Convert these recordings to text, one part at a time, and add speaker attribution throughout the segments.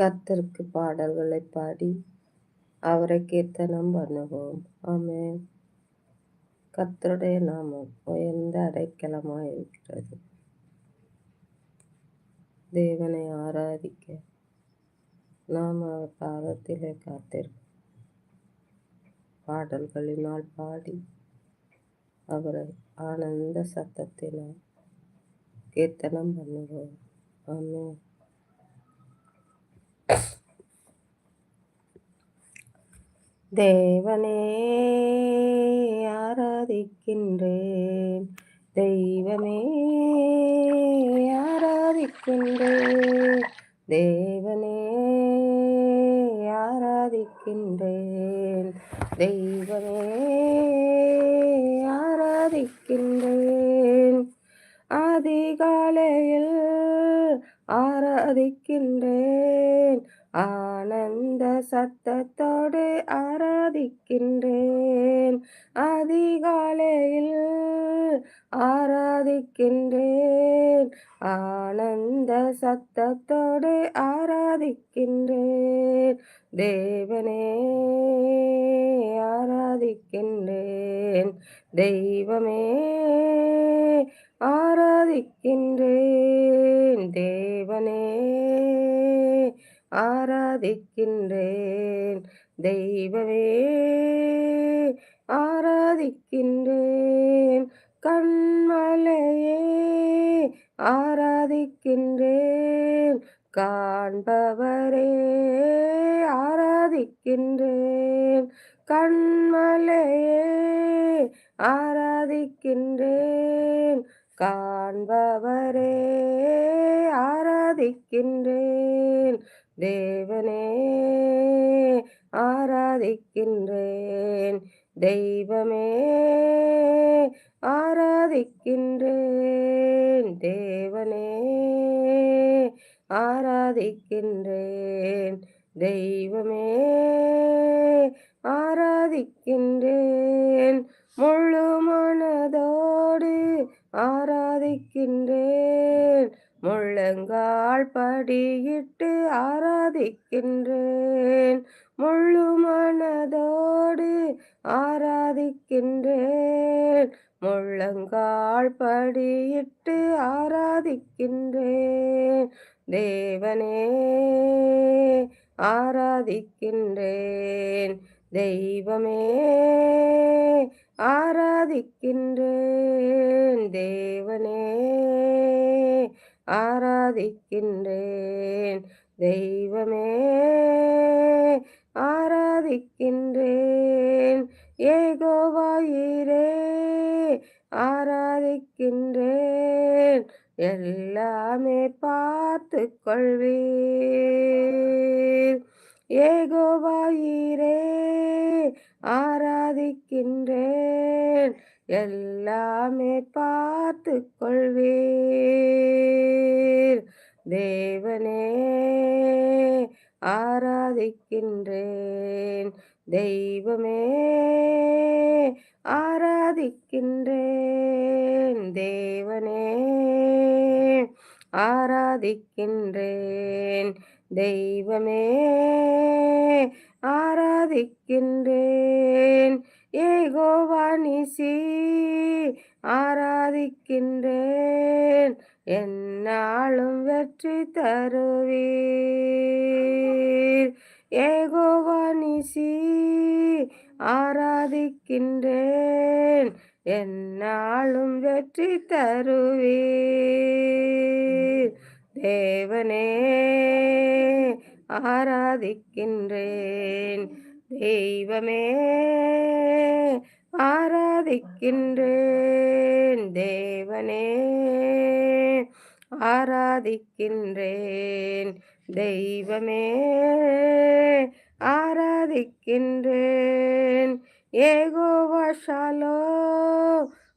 Speaker 1: கர்த்தருக்கு பாடல்களை பாடி அவரை கீர்த்தனம் பண்ணுவோம். ஆமே கர்த்தருடைய நாமம் உயர்ந்த அடைக்கலமாக இருக்கிறது. தேவனை ஆராதிக்க நாம் அவர் பாதத்திலே காத்திருக்கோம் பாடல்களினால் பாடி அவரை ஆனந்த சத்தத்தினால் கீர்த்தனம் பண்ணுவோம். ஆமென். தேவனே ஆராதிக்கின்றேன். தெய்வமே ஆராதிக்கின்றேன். தேவனே ஆராதிக்கின்றேன். தெய்வமே ஆராதிக்கின்றேன். அதிகாலையில் ஆராதிக்கின்றேன். ஆனந்த சத்தத்தோடு ஆராதிக்கின்றேன். அதிகாலையில் ஆராதிக்கின்றேன். ஆனந்த சத்தத்தோடு ஆராதிக்கின்றேன். தேவனே ஆராதிக்கின்றேன். தெய்வமே ஆராதிக்கின்றேன் தேவனே ஆராதிக்கின்றேன் தெய்வமே ஆராதிக்கின்றேன் கண்மலையே ஆராதிக்கின்றேன் காண்பவரே ஆராதிக்கின்றேன் கண்மலையே ஆராதிக்கின்றேன் காண்பவரே ஆராதிக்கின்றேன். தேவனே ஆராதிக்கின்றேன். தெய்வமே ஆராதிக்கின்றேன். தேவனே ஆராதிக்கின்றேன். தெய்வமே ஆராதிக்கின்றேன். முழு மனதோ ஆராதிக்கின்றேன். முள்ளங்கால் படியிட்டு ஆராதிக்கின்றேன். முழு மனதோடு ஆராதிக்கின்றேன். முள்ளங்கால் படியிட்டு ஆராதிக்கின்றேன். தேவனே ஆராதிக்கின்றேன். தெய்வமே ஆராதிக்கின்றேன் தேவனே ஆராதிக்கின்றேன் தெய்வமே ஆராதிக்கின்றேன் ஏகோவாயிரே ஆராதிக்கின்றேன் எல்லாமே பார்த்து கொள்வீர் ஏகோவாயிரே ஆராதிக்கின்றேன். எல்லாமே பார்த்து கொள்வீர் தேவனே ஆராதிக்கின்றேன். தெய்வமே ஆராதிக்கின்றேன். தேவனே ஆராதிக்கின்றேன். தெய்வமே ஆராதிக்கின்றேன். ஏகோவானிசி ஆராதிக்கின்றேன். என்னாலும் வெற்றி தருவீர். ஏகோவானிசி ஆராதிக்கின்றேன். என்னாலும் வெற்றி தருவீர். தேவனே ஆராதிக்கின்றேன். தெய்வமே ஆராதிக்கின்றேன். தேவனே ஆராதிக்கின்றேன். தெய்வமே ஆராதிக்கின்றேன். ஏகோவாஷாலோ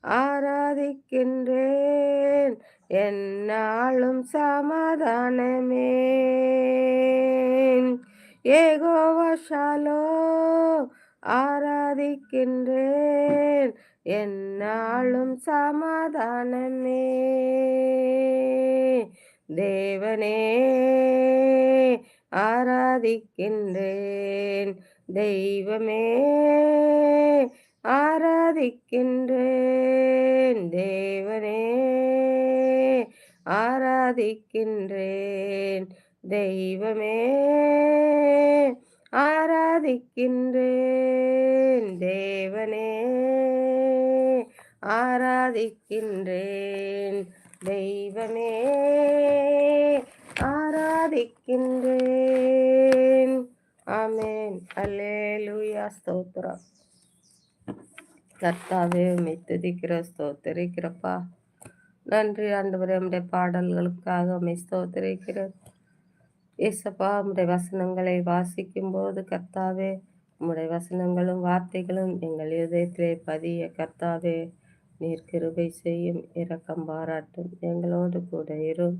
Speaker 1: ஆராதிக்கின்றேன். என்னாலும் சமாதானமே ஏகோவாஷாலோ ஆராதிக்கின்றேன். என்னாலும் சமாதானமே. தேவனே ஆராதிக்கின்றேன். தெய்வமே ஆராதிக்கின்றேன். தேவனே ஆராதிக்கின்றேன். தெய்வமே ஆராதிக்கின்றேன். தேவனே ஆராதிக்கின்றேன். தெய்வமே ஆராதிக்கின்றேன். ஆமேன். அல்லேலூயா. ஸ்தோத்ரா கர்த்தாவே உம்மை துதிக்கிற ஸ்தோத்திரிக்கிறப்பா நன்றி ஆண்டவரே நம்முடைய பாடல்களுக்காக உம்மை ஸ்தோத்திரிக்கிறேன் ஏசப்பா நம்முடைய வசனங்களை வாசிக்கும் போது கர்த்தாவே உம்முடைய வசனங்களும் வார்த்தைகளும் எங்கள் இதயத்திலே பதிய கர்த்தாவே நீர் கிருபை செய்யும் இரக்கம் பாராட்டும். எங்களோடு கூட இரும்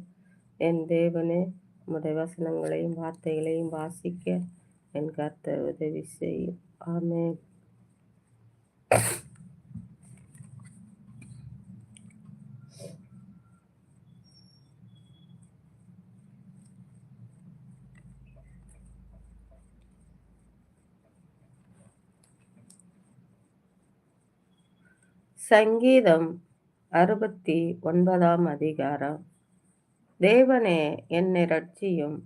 Speaker 1: என் தேவனே உம்முடைய வசனங்களையும் வார்த்தைகளையும் வாசிக்க என் கர்த்தர் உதவி செய்யும். ஆமே சங்கீதம் அறுபத்தி ஒன்பதாம் அதிகாரம். தேவனே என்னை ரட்சியும்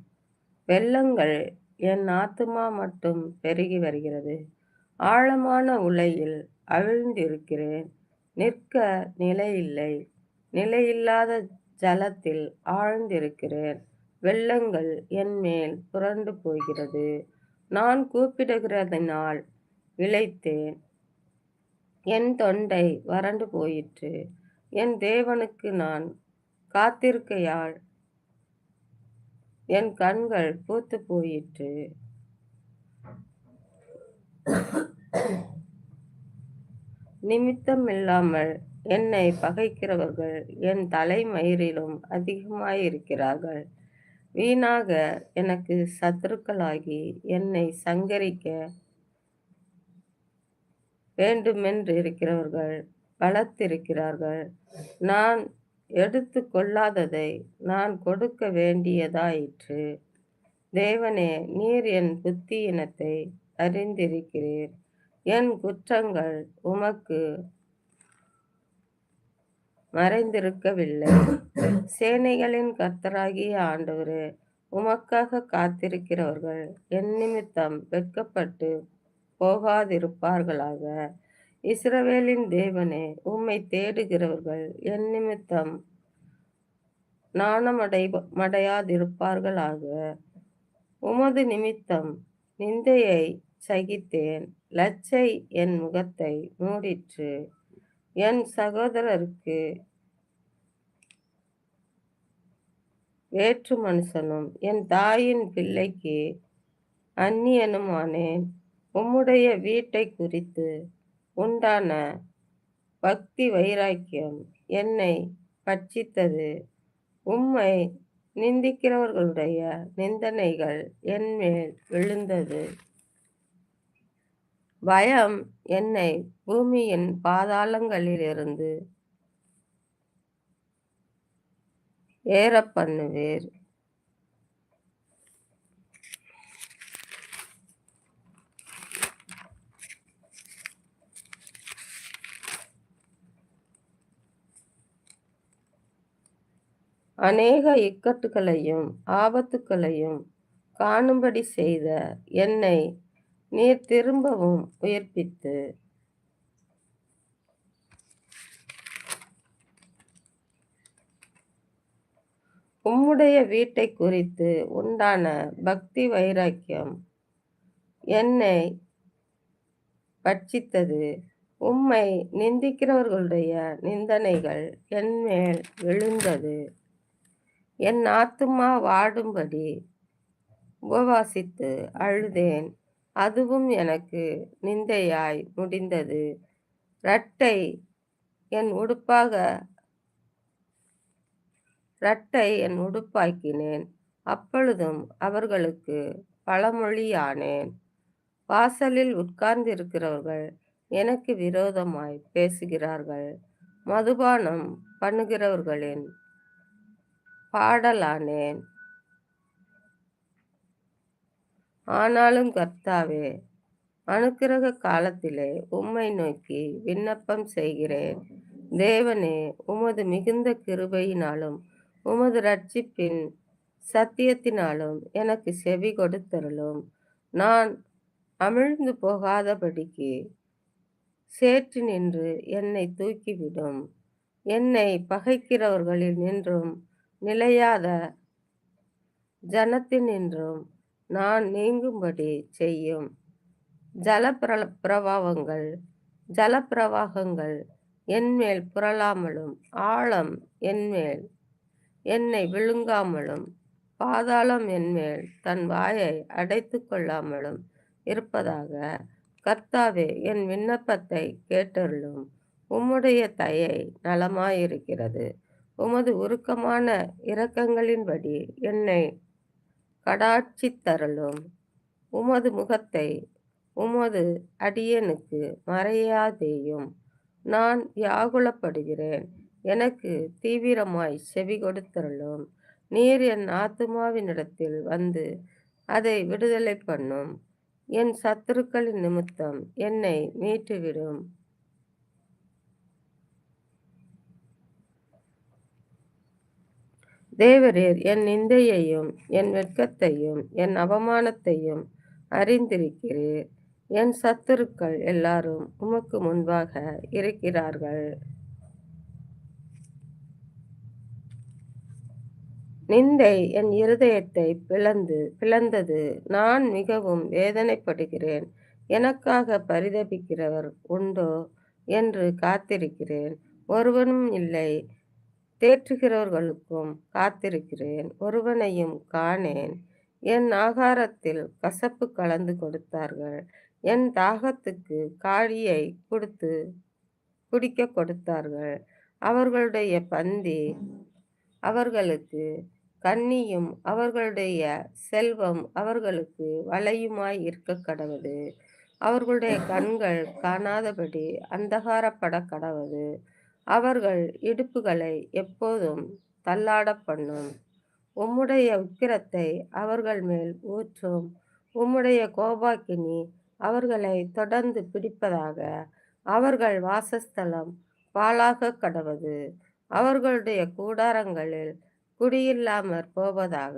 Speaker 1: வெள்ளங்கள் என் ஆத்துமா மட்டும் பெருகி வருகிறது. ஆழமான உலையில் அவிழ்ந்திருக்கிறேன். நிற்க நிலையில்லை. நிலையில்லாத ஜலத்தில் ஆழ்ந்திருக்கிறேன். வெள்ளங்கள் என் மேல் புரண்டு போகிறது. நான் கூப்பிடுகிறதினால் இழைத்தேன் என் தொண்டை வறண்டு போயிற்று. என் தேவனுக்கு நான் காத்திருக்கையால் என் கண்கள் பூத்து போயிற்று. நிமித்தம் இல்லாமல் என்னை பகைக்கிறவர்கள் என் தலைமயிரிலும் அதிகமாயிருக்கிறார்கள். வீணாக எனக்கு சத்துருக்களாகி என்னை சங்கரிக்க வேண்டுமென்று இருக்கிறவர்கள் பலத்திருக்கிறார்கள் நான் எடுத்து கொள்ளாததை நான் கொடுக்க வேண்டியதாயிற்று. தேவனே நீர் என் புத்தியினத்தை அறிந்திருக்கிறீர். என் குற்றங்கள் உமக்கு மறைந்திருக்கவில்லை. சேனைகளின் கர்த்தராகிய ஆண்டவரே உமக்காக காத்திருக்கிறவர்கள் என் நிமித்தம் வெட்கப்பட்டு போகாதிருப்பார்களாக. இஸ்ரவேலின் தேவனே உம்மை தேடுகிறவர்கள் என் நிமித்தம் நாணமடை மடையாதிருப்பார்களாக. உமது நிமித்தம் நிந்தையை சகித்தேன். லச்சை என் முகத்தை மூடிற்று. என் சகோதரருக்கு வேற்று மனுஷனும் என் தாயின் பிள்ளைக்கு அந்நியனுமானேன். உம்முடைய வீட்டை குறித்து உண்டான பக்தி வைராக்கியம் என்னை பட்சித்தது உம்மை நிந்திக்கிறவர்களுடைய நிந்தனைகள் என் மேல் விழுந்தது. பயம் என்னை பூமியின் பாதாளங்களிலிருந்து ஏற பண்ணுவீர் அநேக இக்கட்டுகளையும் ஆபத்துக்களையும் காணும்படி செய்த என்னை நீர் திரும்பவும் உயிர்ப்பித்து. உம்முடைய வீட்டை குறித்து உண்டான பக்தி வைராக்கியம் என்னை பட்சித்தது. உம்மை நிந்திக்கிறவர்களுடைய நிந்தனைகள் என் மேல் விழுந்தது. என் ஆத்துமா வாடும்படி உபவாசித்து அழுதேன். அதுவும் எனக்கு நிந்தையாய் முடிந்தது. ரட்டை என் உடுப்பாக ரட்டை என் உடுப்பாக்கினேன். அப்பொழுதும் அவர்களுக்கு பழமொழியானேன். வாசலில் உட்கார்ந்திருக்கிறவர்கள் எனக்கு விரோதமாய் பேசுகிறார்கள். மதுபானம் பண்ணுகிறவர்களின் பாடலானேன் ஆனாலும் கர்த்தாவே அனுக்கிரக காலத்திலே உம்மை நோக்கி விண்ணப்பம் செய்கிறேன். தேவனே உமது மிகுந்த கிருபையினாலும் உமது ரட்சிப்பின் சத்தியத்தினாலும் எனக்கு செவி கொடுத்தருளும். நான் அமிழ்ந்து போகாதபடிக்கு சேற்று நின்று என்னை தூக்கிவிடும். என்னை பகைக்கிறவர்களில் நின்றும் நிலையாத ஜனத்தினின்றும் நான் நீங்கும்படி செய்யும். ஜலப்பிர பிரபாவங்கள் ஜலப்பிரவாகங்கள் என்மேல் புரளாமலும் ஆழம் என்மேல் என்னை விழுங்காமலும் பாதாளம் என்மேல் தன் வாயை அடைத்து கொள்ளாமலும் இருப்பதாக கர்த்தாவே என் விண்ணப்பத்தை கேட்டருளும். உம்முடைய தயை நலமாயிருக்கிறது. உமது உருக்கமான இரக்கங்களின்படி என்னை கடாட்சி தரலும். உமது முகத்தை உமது அடியனுக்கு மறையாதேயும். நான் யாகுலப்படுகிறேன் எனக்கு தீவிரமாய் செவி கொடுத்தருளும். நீர் என் ஆத்துமாவினிடத்தில் வந்து அதை விடுதலை பண்ணும். என் சத்துருக்களின் நிமித்தம் என்னை மீட்டுவிடும். தேவரீர் என் நிந்தையையும் என் வெட்கத்தையும் என் அவமானத்தையும் அறிந்திருக்கிறீர். என் சத்துருக்கள் எல்லாரும் உமக்கு முன்பாக இருக்கிறார்கள். நிந்தை என் இருதயத்தை பிளந்து பிளந்தது. நான் மிகவும் வேதனைப்படுகிறேன். எனக்காக பரிதபிக்கிறவர் உண்டோ என்று காத்திருக்கிறேன். ஒருவனும் இல்லை. தேற்றுகிறவர்களுக்கும் காத்திருக்கிறேன் ஒருவனையும் காணேன். என் ஆகாரத்தில் கசப்பு கலந்து கொடுத்தார்கள். என் தாகத்துக்கு காழியை கொடுத்து குடிக்க கொடுத்தார்கள். அவர்களுடைய பந்தி அவர்களுக்கு கண்ணியும் அவர்களுடைய செல்வம் அவர்களுக்கு வலையுமாய் இருக்க கடவுது. அவர்களுடைய கண்கள் காணாதபடி அந்தகாரப்பட கடவுது. அவர்கள் இடுப்புகளை எப்போதும் தள்ளாட பண்ணும் உம்முடைய உக்கிரத்தை அவர்கள் மேல் ஊற்றும். உம்முடைய கோபாக்கினி அவர்களை தொடர்ந்து பிடிப்பதாக அவர்கள் வாசஸ்தலம் பாலாக கடவது. அவர்களுடைய கூடாரங்களில் குடியில்லாமற் போவதாக.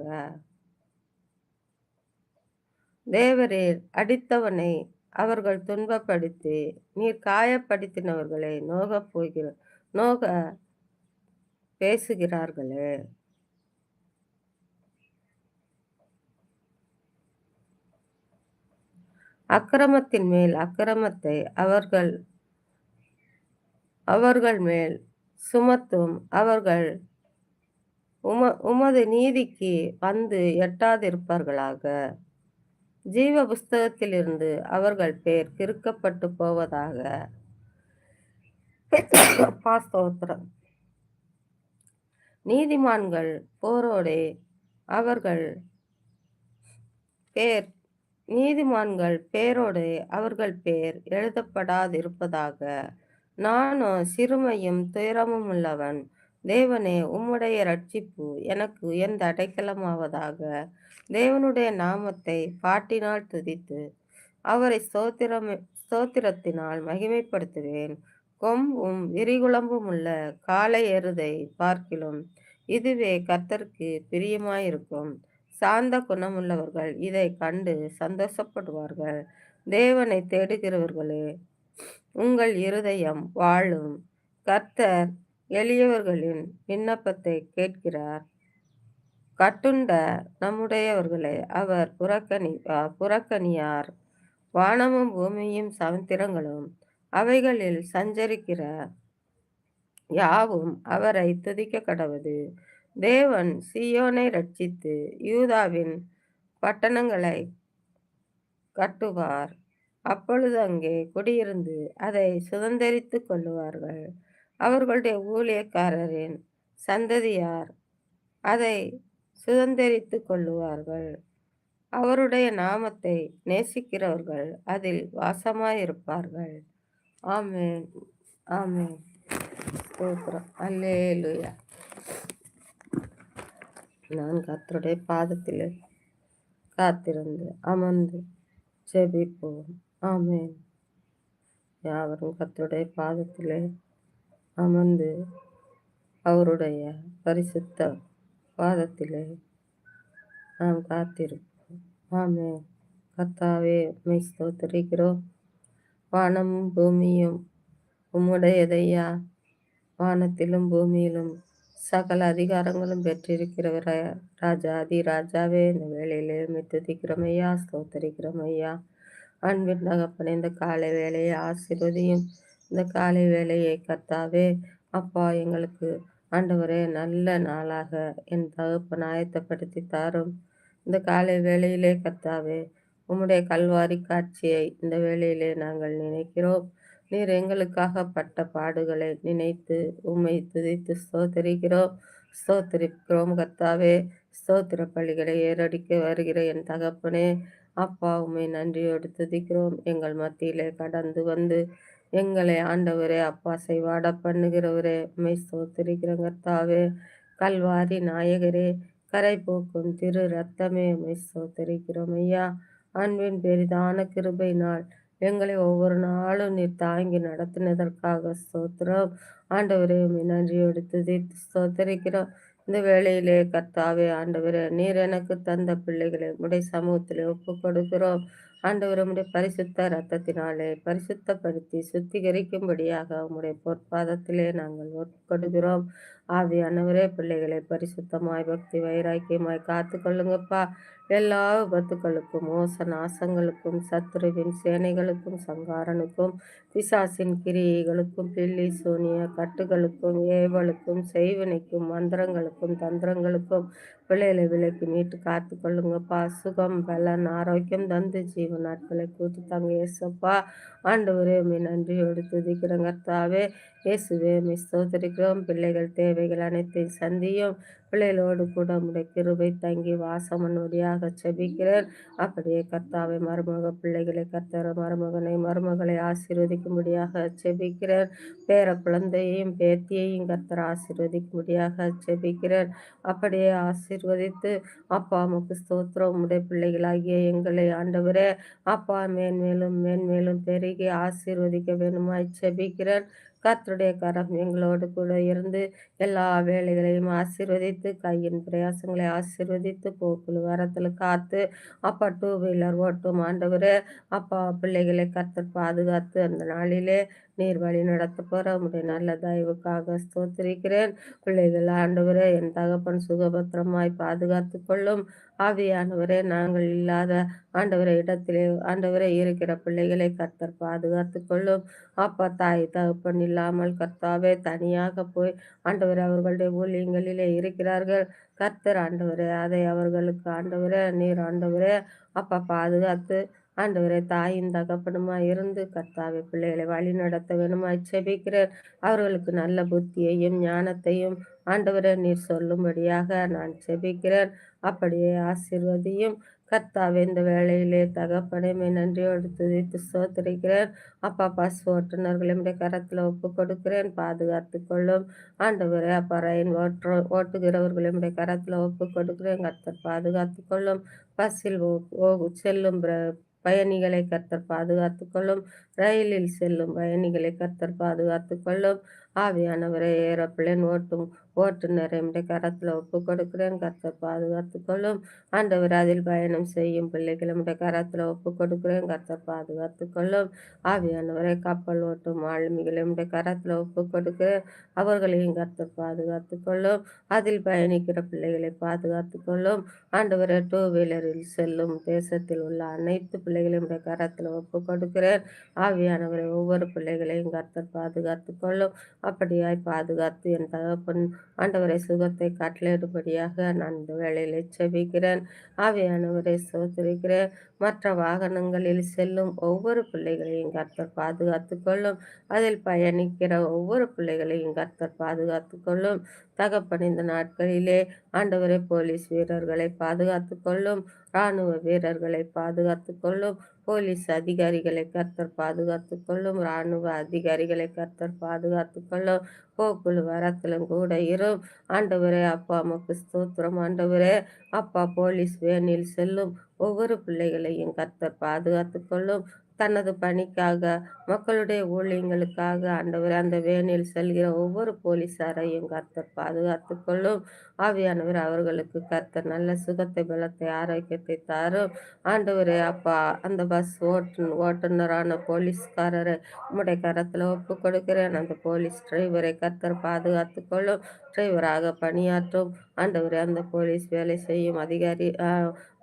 Speaker 1: தேவரீர் அடித்தவனை அவர்கள் துன்பப்படுத்தி நீர் காயப்படுத்தினவர்களை நோகப் போகிற நோக பேசுகிறார்களே. அக்கிரமத்தின் மேல் அக்கிரமத்தை அவர்கள் அவர்கள் மேல் சுமத்தும் அவர்கள் உம உமது நீதிக்கு வந்து எட்டாதிருப்பார்களாக. ஜீவ புஸ்தகத்திலிருந்து அவர்கள் பேர் கிறுக்கப்பட்டு போவதாக பாஸ்தோத்திரம். நீதிமான்கள் போரோடே அவர்கள் பேர் நீதிமான்கள் பேரோடு அவர்கள் பேர் எழுதப்படாதிருப்பதாக. நானும் சிறுமையும் துயரமும் உள்ளவன் தேவனே உம்முடைய ரட்சிப்பு எனக்கு உயர்ந்த அடைக்கலமாவதாக. தேவனுடைய நாமத்தை பாட்டினால் துதித்து அவரை ஸ்தோத்திரம் ஸ்தோத்திரத்தினால் மகிமைப்படுத்துவேன். கொம்பும் விரிகுளம்பும் உள்ள காலை எருதை பார்க்கிலும் இதுவே கர்த்தருக்கு பிரியமாயிருக்கும். சாந்த குணமுள்ளவர்கள் இதை கண்டு சந்தோஷப்படுவார்கள். தேவனை தேடுகிறவர்களே உங்கள் இருதயம் வாழும். கர்த்தர் எளியவர்களின் விண்ணப்பத்தை கேட்கிறார். கட்டுண்ட நம்முடையவர்களை அவர் புறக்கணி புறக்கணியார். வானமும் பூமியும் சமுத்திரங்களும் அவைகளில் சஞ்சரிக்கிற யாவும் அவரை துதிக்க கடவது. தேவன் சியோனை ரட்சித்து யூதாவின் பட்டணங்களை கட்டுவார். அப்பொழுது அங்கே குடியிருந்து அதை சுதந்திரித்து கொள்ளுவார்கள். அவர்களுடைய ஊழியக்காரரின் சந்ததியார் அதை சுதந்திரித்து கொள்ளுவார்கள். அவருடைய நாமத்தை நேசிக்கிறவர்கள் அதில் வாசமாயிருப்பார்கள். ஆமேன். ஆமேன். ஸ்தோத்திரம். அல்லேலுயா. நான் கத்தருடைய பாதத்தில் காத்திருந்து அமர்ந்து செபிப்போம் ஆமேன். யாவரும் கத்தருடைய பாதத்தில் அமர்ந்து அவருடைய பரிசுத்த பாதத்திலே நாம் காத்திருப்போம். ஆமே கத்தாவே மை ஸ்தோத்திரிக்கிறோம். வானமும் பூமியும் உம்முடையதையா? வானத்திலும் பூமியிலும் சகல அதிகாரங்களும் பெற்றிருக்கிறவர ராஜா அதி ராஜாவே இந்த வேளையிலே மித்துதிக்கிறோம் ஐயா ஐயா. அன்பின் தகப்பனே இந்த காலை வேலையை ஆசிர்வதியும் இந்த காலை வேலையை கத்தாவே அப்பா எங்களுக்கு ஆண்டவரே நல்ல நாளாக என் தகப்பன் ஆயத்தப்படுத்தி தாரும். இந்த காலை வேளையிலே கத்தாவே உம்முடைய கல்வாரி காட்சியை இந்த வேளையிலே நாங்கள் நினைக்கிறோம். நீர் எங்களுக்காக பட்ட பாடுகளை நினைத்து உம்மை துதித்து ஸ்தோத்தரிக்கிறோம். ஸ்தோத்திரிக்கிறோம் கர்த்தாவே ஸ்தோத்திர பள்ளிகளை ஏறடிக்க வருகிற என் தகப்பனே. அப்பா உம்மை நன்றியோடு துதிக்கிறோம். எங்கள் மத்தியிலே கடந்து வந்து எங்களை ஆண்டவரே அப்பா செய்வாட பண்ணுகிறவரே உம்மை ஸ்தோத்திரிக்கிறோம் கர்த்தாவே. கல்வாரி நாயகரே கரை போக்கும் திரு ரத்தமே உம்மை ஸ்தோத்திரிக்கிறோம் ஐயா. அன்பின் பெரிதான கிருபையினால் எங்களை ஒவ்வொரு நாளும் நீர் தாங்கி நடத்தினதற்காக ஸ்தோத்திரம். ஆண்டவரே உம்மை நன்றியோடு துதித்து ஸ்தோத்தரிக்கிறோம். இந்த வேளையிலே கர்த்தாவே ஆண்டவரே நீர் எனக்கு தந்த பிள்ளைகளை உடைய சமூகத்திலே ஒப்பு கொடுக்கிறோம். ஆண்டவர் உடைய பரிசுத்த ரத்தத்தினாலே பரிசுத்தப்படுத்தி சுத்திகரிக்கும்படியாக உம்முடைய பொற்பாதத்திலே நாங்கள் ஒப்பு கொடுக்கிறோம். ஆவியானவரே பிள்ளைகளை பரிசுத்தமாய் பக்தி வைராக்கியமாய் காத்து கொள்ளுங்கப்பா எல்லா விபத்துக்களுக்கும் மோச நாசங்களுக்கும் சத்ருவின் சேனைகளுக்கும் சங்காரனுக்கும் பிசாசின் கிரியைகளுக்கும் பில்லி சூனிய கட்டுகளுக்கும் ஏவலுக்கும் செய்வினைக்கும் மந்திரங்களுக்கும் தந்திரங்களுக்கும் பிள்ளைகளை விலைக்கு மீட்டு காத்து கொள்ளுங்கப்பா. சுகம் பலன் ஆரோக்கியம் தந்து ஜீவ நாட்களை கூத்து தாங்க ஏசப்பா ஆண்டவரே உம்மை நன்றியோடு துதிக்கிறோம் கர்த்தாவே. இயேசுவே உம்மை ஸ்தோத்திரிக்கிறோம். பிள்ளைகள் தேவைகள் அனைத்தையும் சந்தியும். பிள்ளைகளோடு கூட உம்முடைய கிருபை தங்கி வாசமனுடையாக செபிக்கிறேன். அப்படியே கர்த்தாவை மருமக பிள்ளைகளை கர்த்தர மருமகனை மருமகளை ஆசீர்வதிக்கும்படியாக செபிக்கிறேன். பேர குழந்தையையும் பேத்தியையும் கர்த்தர் ஆசீர்வதிக்கும்படியாக செபிக்கிறேன். அப்படியே ஆசீர்வதித்து அப்பா அம்மாக்கு ஸ்தோத்திரம். உம்முடைய பிள்ளைகளாகிய எங்களை ஆண்டவரே அப்பா மேன்மேலும் மேன்மேலும் பெருகி ஆசீர்வதிக்க வேணுமாய் செபிக்கிறேன். கர்த்தருடைய கரம் எங்களோடு கூட இருந்து எல்லா வேலைகளையும் ஆசீர்வதித்து கையின் பிரயாசங்களை ஆசீர்வதித்து போக்குழு வரத்தில் காத்து அப்பா டூ வீலர் ஓட்டும் ஆண்டவர் அப்பா பிள்ளைகளை கர்த்தர் பாதுகாத்து அந்த நாளிலே நீர் வழி நடத்த போற உடைய நல்ல தயவுக்காக ஸ்தோத்திரிக்கிறேன். பிள்ளைகள் ஆண்டவரே என் தகப்பன் சுகபத்திரமாய் பாதுகாத்து கொள்ளும். ஆவியானவரே நாங்கள் இல்லாத ஆண்டவரை இடத்திலே ஆண்டவரே இருக்கிற பிள்ளைகளை கர்த்தர் பாதுகாத்து கொள்ளும். அப்பா தாய் தகப்பன் இல்லாமல் கர்த்தாவே தனியாக போய் ஆண்டவர் அவர்களுடைய ஊழியங்களிலே இருக்கிறார்கள். கர்த்தர் ஆண்டவரே அதை அவர்களுக்கு ஆண்டவரே நீர் ஆண்டவரே அப்பா பாதுகாத்து ஆண்டவரே தாயும் தகப்பனுமா இருந்து கர்த்தாவை பிள்ளைகளை வழி நடத்த வேணுமாய் செபிக்கிறேன். அவர்களுக்கு நல்ல புத்தியையும் ஞானத்தையும் ஆண்டவரே நீர் சொல்லும்படியாக நான் செபிக்கிறேன். அப்படியே ஆசீர்வதியும். கர்த்தாவே இந்த வேலையிலே தகப்பனைமை நன்றியோடு துதித்து சோத்திருக்கிறேன் அப்பா பஸ் ஓட்டுநர்களுடைய கரத்தில் ஒப்பு கொடுக்கிறேன். பாதுகாத்து கொள்ளும். ஆண்டவரே அப்பா ரயின் ஓட்டு ஓட்டுகிறவர்களுடைய கரத்தில் ஒப்பு கொடுக்கிறேன். கர்த்தர் பாதுகாத்து கொள்ளும். பஸ்ஸில் செல்லும் பயணிகளை கர்த்தர் பாதுகாத்து கொள்ளும் ரயிலில் செல்லும் பயணிகளை கர்த்தர் பாதுகாத்து கொள்ளும் ஆவியானவரை ஏரோப்ளேன் ஓட்டும் ஓட்டுநரை கரத்தில் ஒப்பு கொடுக்கிறேன். கர்த்தர் பாதுகாத்து கொள்ளும் ஆண்டவர் அதில் பயணம் செய்யும் பிள்ளைகளும் கரத்தில் ஒப்பு கொடுக்கிறேன். கர்த்தர் பாதுகாத்து கொள்ளும் ஆவியானவரை கப்பல் ஓட்டும் ஆளுமிகளும் கரத்தில் ஒப்பு கொடுக்கிறேன். அவர்களையும் கர்த்தர் பாதுகாத்து கொள்ளும் அதில் பயணிக்கிற பிள்ளைகளை பாதுகாத்து கொள்ளும் ஆண்டவரை டூ வீலரில் செல்லும் தேசத்தில் உள்ள அனைத்து பிள்ளைகளையும் கரத்தில் ஒப்பு கொடுக்கிறேன். ஆவியானவரை ஒவ்வொரு பிள்ளைகளையும் கர்த்தர் பாதுகாத்து கொள்ளும் அப்படியாய் பாதுகாத்து என் தகப்பன் ஆண்டவரை சுகத்தை கட்டளையிடும்படியாக நான் இந்த வேளையில் செபிக்கிறேன் ஆவியானவரை சோதரிக்கிறேன் மற்ற வாகனங்களில் செல்லும் ஒவ்வொரு பிள்ளைகளையும் கர்த்தர் பாதுகாத்து கொள்ளும் அதில் பயணிக்கிற ஒவ்வொரு பிள்ளைகளையும் கர்த்தர் பாதுகாத்து கொள்ளும் தகப்பன் இந்த நாட்களிலே ஆண்டவரை போலீஸ் வீரர்களை பாதுகாத்து கொள்ளும் இராணுவ வீரர்களை பாதுகாத்து கொள்ளும் போலீஸ் அதிகாரிகளை கர்த்தர் பாதுகாத்து கொள்ளும். இராணுவ அதிகாரிகளை கர்த்தர் பாதுகாத்து கொள்ளும். போக்குழு வரத்திலும் கூட இரும். ஆண்டவரே அப்பா அம்மாக்கு ஸ்தோத்திரம். ஆண்டவரே அப்பா போலீஸ் வேனில் செல்லும். ஒவ்வொரு பிள்ளைகளையும் கர்த்தர் பாதுகாத்து கொள்ளும். தனது பணிக்காக மக்களுடைய ஊழியங்களுக்காக ஆண்டவர் அந்த வேனில் செல்கிற ஒவ்வொரு போலீசாரையும் கர்த்தர் பாதுகாத்து கொள்ளும் ஆவியானவர் அவர்களுக்கு கர்த்தர் நல்ல சுகத்தை பலத்தை ஆரோக்கியத்தை தாரும். ஆண்டவரே அப்பா அந்த பஸ் ஓட்டு ஓட்டுநரான போலீஸ்காரரை உம்முடைய கரத்தில் ஒப்பு கொடுக்கிறேன் அந்த போலீஸ் டிரைவரை கர்த்தர் பாதுகாத்து கொள்ளும் டிரைவராக பணியாற்றும். ஆண்டவரே அந்த போலீஸ் வேலை செய்யும் அதிகாரி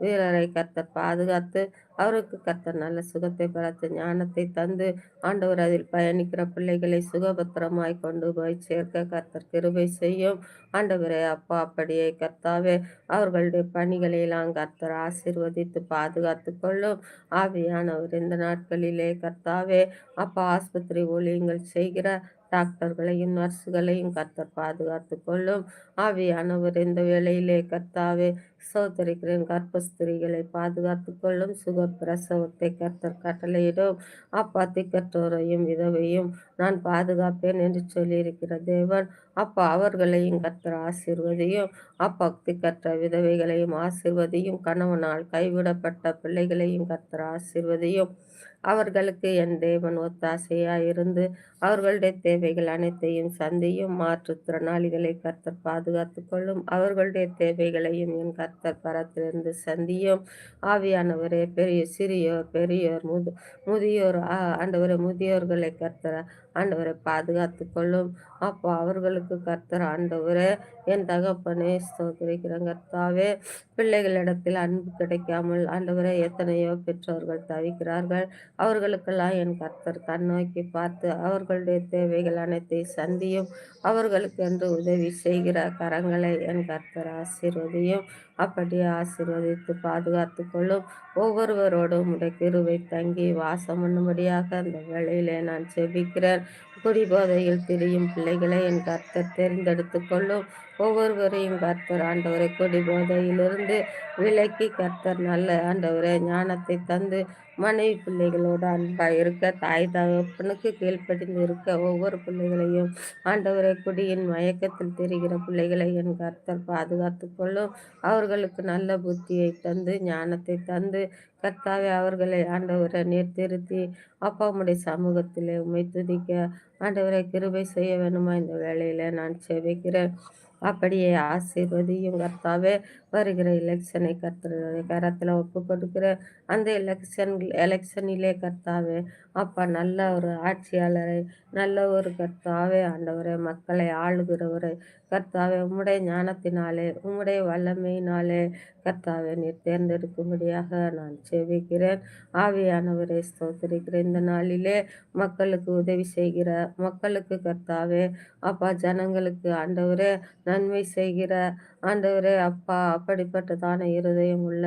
Speaker 1: வீரரை கர்த்தர் பாதுகாத்து அவருக்கு கர்த்தர் நல்ல சுகத்தை பலத்த ஞானத்தை தந்து ஆண்டவர் அதில் பயணிக்கிற பிள்ளைகளை சுகபத்திரமாய் கொண்டு போய் சேர்க்க கர்த்தர் கிருபை செய்யும். ஆண்டவரே அப்பா அப்படியே கர்த்தாவே அவர்களுடைய பணிகளெல்லாம் கர்த்தர் ஆசிர்வதித்து பாதுகாத்து கொள்ளும். ஆவியானவர் இந்த நாட்களிலே கர்த்தாவே அப்பா ஆஸ்பத்திரி ஊழியங்கள் செய்கிற டாக்டர்களையும் நர்ஸுகளையும் கர்த்தர் பாதுகாத்து கொள்ளும். ஆவியானவர் இந்த வேளையிலே கர்த்தாவே சோதரிக்கிறேன் கர்ப்பஸ்திரிகளை பாதுகாத்து கொள்ளும். சுகர் பிரசவத்தை கர்த்தர் கட்டளையிடும். அப்பா திக்கற்றோரையும் விதவையும் நான் பாதுகாப்பேன் என்று சொல்லியிருக்கிற தேவன். அப்பா அவர்களையும் கர்த்தர் ஆசிர்வதையும். அப்பா திக்கற்ற விதவைகளையும் ஆசிர்வதையும். கணவனால் கைவிடப்பட்ட பிள்ளைகளையும் கர்த்தர் ஆசிர்வதையும். அவர்களுக்கு என் தேவன் ஒத்தாசையாக இருந்து அவர்களுடைய தேவைகள் அனைத்தையும் சந்தையும் மாற்றுத்திறனாளிகளை கர்த்தர் பாதுகாத்து கொள்ளும். அவர்களுடைய தேவைகளையும் என் கர்த்தர் பரத்திலிருந்து சந்தியும். ஆவியானவரே பெரிய சிறியோர் பெரியோர் முது முதியோர் ஆண்டவரே முதியோர்களை கர்த்தர் ஆண்டவரை பாதுகாத்து கொள்ளும் அப்போ அவர்களுக்கு கர்த்தர் ஆண்டவரே என் தகப்பனே ஸ்தோத்திரிக்கிறேன் கர்த்தாவே. பிள்ளைகளிடத்தில் அன்பு கிடைக்காமல் ஆண்டவரை எத்தனையோ பெற்றோர்கள் தவிக்கிறார்கள். அவர்களுக்கெல்லாம் என் கர்த்தர் கண்ணோக்கி பார்த்து அவர்களுடைய தேவைகள் அனைத்தையும் சந்தியும். அவர்களுக்கு என்று உதவி செய்கிற கரங்களை என் கர்த்தர் ஆசீர்வதியும். அப்படியே ஆசீர்வதித்து பாதுகாத்து கொள்ளும் ஒவ்வொருவரோடும் உடைய கிருவை தங்கி வாசம் பண்ணும்படியாக அந்த வேளையிலே நான் செபிக்கிறேன். குடிபோதையில் திரியும் பிள்ளைகளை என் கர்த்தர் தெரிந்தெடுத்து கொள்ளும் ஒவ்வொருவரையும் கர்த்தர் ஆண்டவரை குடிபோதையிலிருந்து விலக்கி கர்த்தர் நல்ல ஆண்டவரை ஞானத்தை தந்து மனைவி பிள்ளைகளோடு அன்பாக இருக்க தாய் தகப்பனுக்கு கீழ்ப்படிந்து இருக்க ஒவ்வொரு பிள்ளைகளையும் ஆண்டவரை குடியின் மயக்கத்தில் தெரிகிற பிள்ளைகளை என் கர்த்தர் பாதுகாத்து கொள்ளும். அவர்களுக்கு நல்ல புத்தியை தந்து ஞானத்தை தந்து கர்த்தாவே அவர்களை ஆண்டவரை நீர் திருத்தி அப்பாவுடைய சமூகத்திலே உண்மை துதிக்க. ஆண்டவரை கிருபை செய்ய வேணுமா இந்த வேலையில நான் செவிக்கிறேன் அப்படியே ஆசீர்வதியும் கர்த்தாவே. வருகிற எலெக்ஷனை கர்த்தருடைய கரத்தில் ஒப்பு கொடுக்கிற அந்த எலெக்ஷன் எலெக்ஷனிலே கர்த்தாவே அப்பா நல்ல ஒரு ஆட்சியாளரை நல்ல ஒரு கர்த்தாவே ஆண்டவரை மக்களை ஆளுகிறவரை கர்த்தாவே உம்முடைய ஞானத்தினாலே உம்முடைய வல்லமையினாலே கர்த்தாவை நீர் தேர்ந்தெடுக்கும்படியாக நான் செவிக்கிறேன் ஆவியானவரை ஸ்தோத்திருக்கிற இந்த நாளிலே மக்களுக்கு உதவி செய்கிற மக்களுக்கு கர்த்தாவே அப்பா ஜனங்களுக்கு ஆண்டவரே நன்மை செய்கிற ஆண்டவரே அப்பா அப்படிப்பட்டதான இருதயம் உள்ள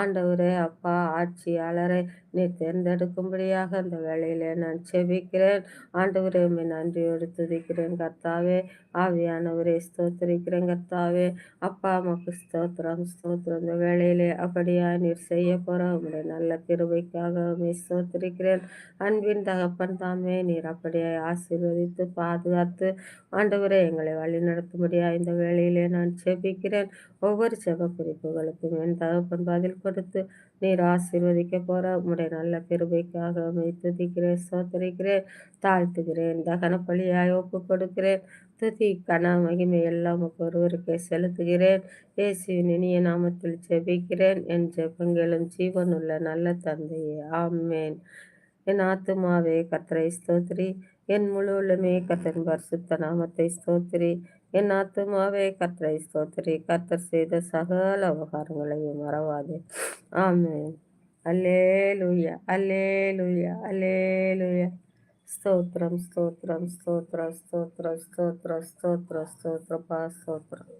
Speaker 1: ஆண்டவரே அப்பா ஆட்சியாளரை நீ தேர்ந்தெடுக்கும்படியாக அந்த வேலையில நான் செபிக்கிறேன். ஆண்டவரே உண்மை நன்றியோடு துதிக்கிறேன் கர்த்தாவே. ஆவியானவரே ஸ்தோத்திரிக்கிறேன் கர்த்தாவே. அப்பா அம்மாக்கு ஸ்தோத்திரம் ஸ்தோத்திரம். இந்த வேலையிலே அப்படியா நீர் செய்ய போற உங்களுடைய நல்ல கிருபைக்காக உண்மை ஸ்தோத்திரிக்கிறேன். அன்பின் தகப்பன் தாமே நீர் அப்படியே ஆசீர்வதித்து பாதுகாத்து ஆண்டவரே எங்களை வழி நடத்தும்படியா இந்த வேலையிலே நான் செபிக்கிறேன். ஒவ்வொரு செப குறிப்புகளுக்கும் என் தகப்பன் பதில் கொடுத்து நீர் ஆசீர்வதிக்க போற உடைய நல்ல கிருபைக்காக துதிக்கிறேன் சோத்தரிக்கிறேன் தாழ்த்துகிறேன் தகன பலியாய் ஒப்பு கொடுக்கிறேன் துதி கன மகிமை எல்லாம் ஒருவருக்கே செலுத்துகிறேன். இயேசுவின் இனிய நாமத்தில் ஜெபிக்கிறேன். என் ஜெபங்களும் ஜீவனுள்ள நல்ல தந்தையே. ஆமேன். என் ஆத்துமாவே கத்தரை ஸ்தோத்ரி என் முழுவலுமே கத்தன் பரிசுத்த நாமத்தை ஸ்தோத்ரி என் ஆத்துமாவே கத்தரை ஸ்தோத்திரி. கத்தர் செய்த சகல உபகாரங்களையும் மறவாதே. ஆமே அல்லே லூயா அல்லே லூயா அல்லே லூயா ஸ்தோத்திரம் ஸ்தோத்திரம் ஸ்தோத்திரம் ஸ்தோத்திரம் ஸ்தோத்திரம் ஸ்தோத்திரம் ஸ்தோத்திரப்பா ஸ்தோத்திரம்.